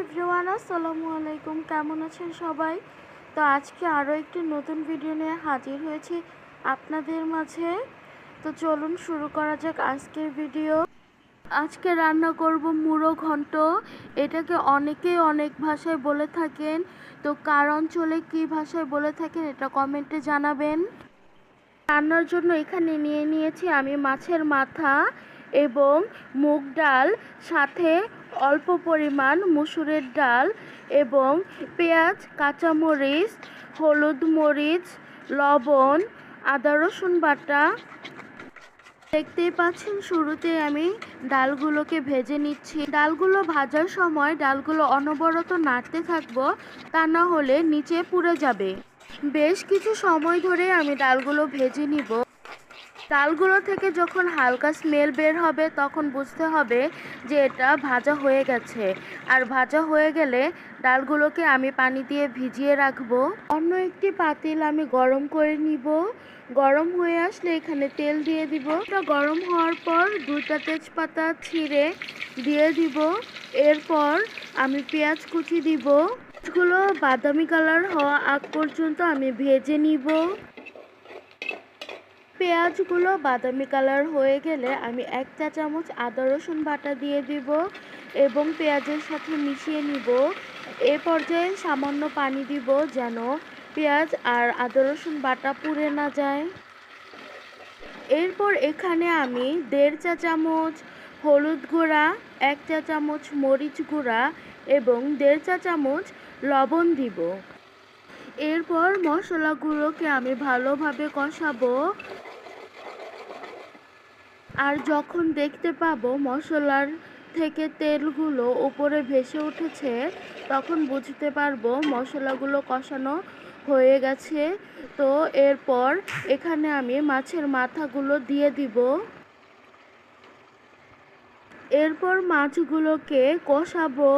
Everyone আসসালামু আলাইকুম। কেমন আছেন সবাই? তো আজকে আরও একটি নতুন ভিডিও নিয়ে হাজির হয়েছি আপনাদের মাঝে। তো চলুন শুরু করা যাক আজকের ভিডিও আজকে রান্না করব মুড়ো ঘন্ট। এটাকে অনেকেই অনেক ভাষায় বলে থাকেন। তো কার অঞ্চলে কী ভাষায় বলে থাকেন এটা কমেন্টে জানাবেন। রান্নার জন্য এখানে নিয়ে নিয়েছি আমি মাছের মাথা। এবং মুগ ডাল, সাথে অল্প পরিমাণ মুসুরের ডাল এবং পেঁয়াজ, কাঁচামরিচ, হলুদ মরিচ, লবণ, আদা, রসুন বাটা। দেখতেই পাচ্ছেন, শুরুতে আমি ডালগুলোকে ভেজে নিচ্ছি। ডালগুলো ভাজার সময় ডালগুলো অনবরত নাড়তে থাকব, তা না হলে নিচে পুড়ে যাবে। বেশ কিছু সময় ধরে আমি ডালগুলো ভেজে নিব। ডালগুলো থেকে যখন হালকা স্মেল বের হবে, তখন বুঝতে হবে যে এটা ভাজা হয়ে গেছে। আর ভাজা হয়ে গেলে ডালগুলোকে আমি পানি দিয়ে ভিজিয়ে রাখব। অন্য একটি পাতিল আমি গরম করে নিব। গরম হয়ে আসলে এখানে তেল দিয়ে দিব। এটা গরম হওয়ার পর দুইটা তেজপাতা ছিঁড়ে দিয়ে দিব। এরপর আমি পেঁয়াজ কুচি দিব। পেঁয়াজগুলো বাদামি কালার হওয়া আগ পর্যন্ত আমি ভেজে নিব। পেঁয়াজগুলো বাদামি কালার হয়ে গেলে আমি এক চা চামচ আদা রসুন বাটা দিয়ে দিব এবং পেঁয়াজের সাথে মিশিয়ে নিব। এ পর্যায়ে সামান্য পানি দিব যেন পেঁয়াজ আর আদা রসুন বাটা পুড়ে না যায়। এরপর এখানে আমি দেড় চা চামচ হলুদ গুঁড়া, এক চা চামচ মরিচ গুঁড়া এবং দেড় চা চামচ লবণ দিব। এরপর মশলাগুলোকে আমি ভালোভাবে কষাবো। আর যখন দেখতে পাবো মশলার থেকে তেলগুলো উপরে ভেসে উঠেছে, তখন বুঝতে পারব মশলাগুলো কষানো হয়ে গেছে। তো এরপর এখানে আমি মাছের মাথাগুলো দিয়ে দিব। এরপর মাছগুলোকে কষাবো।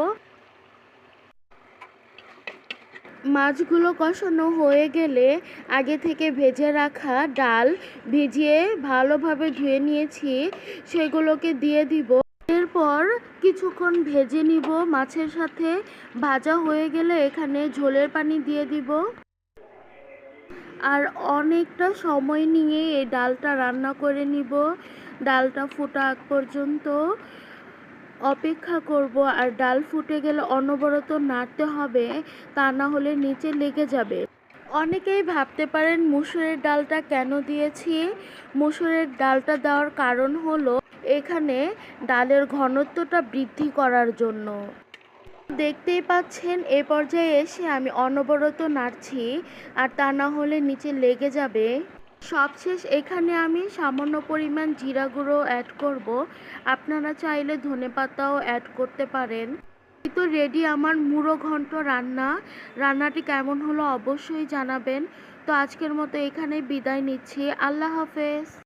মাছগুলো কষানো হয়ে গেলে আগে থেকে ভেজে রাখা ডাল ভিজিয়ে ভালোভাবে ধুয়ে নিয়েছি। সেগুলোকে দিয়ে দিব। এরপর কিছুক্ষণ ভেজে নিব। মাছের সাথে ভাজা হয়ে গেলে এখানে ঝোলের পানি দিয়ে দিব। আর অনেকটা সময় নিয়ে এই ডালটা রান্না করে নিব। ডালটা ফোটা আগ পর্যন্ত। অপেক্ষা করব আর ডাল ফুটে গেলে অনবরত নাড়তে হবে, তা না হলে নিচে লেগে যাবে। অনেকেই ভাবতে পারেন মুসুরের ডালটা কেন দিয়েছি? মুসুরের ডালটা দেওয়ার কারণ হলো এখানে ডালের ঘনত্বটা বৃদ্ধি করার জন্য। দেখতেই পাচ্ছেন, এ পর্যায়ে এসে আমি অনবরত নাড়ছি, আর তা না হলে নিচে লেগে যাবে। সবশেষ এখানে আমি সামান্য পরিমাণ জিরা গুঁড়ো অ্যাড করব। আপনারা চাইলে ধনে পাতাও অ্যাড করতে পারেন। তো রেডি আমার মুড়ো ঘন্ট রান্না। রান্নাটি কেমন হলো অবশ্যই জানাবেন। তো আজকের মতো এখানে বিদায় নিচ্ছি। আল্লাহ হাফেজ।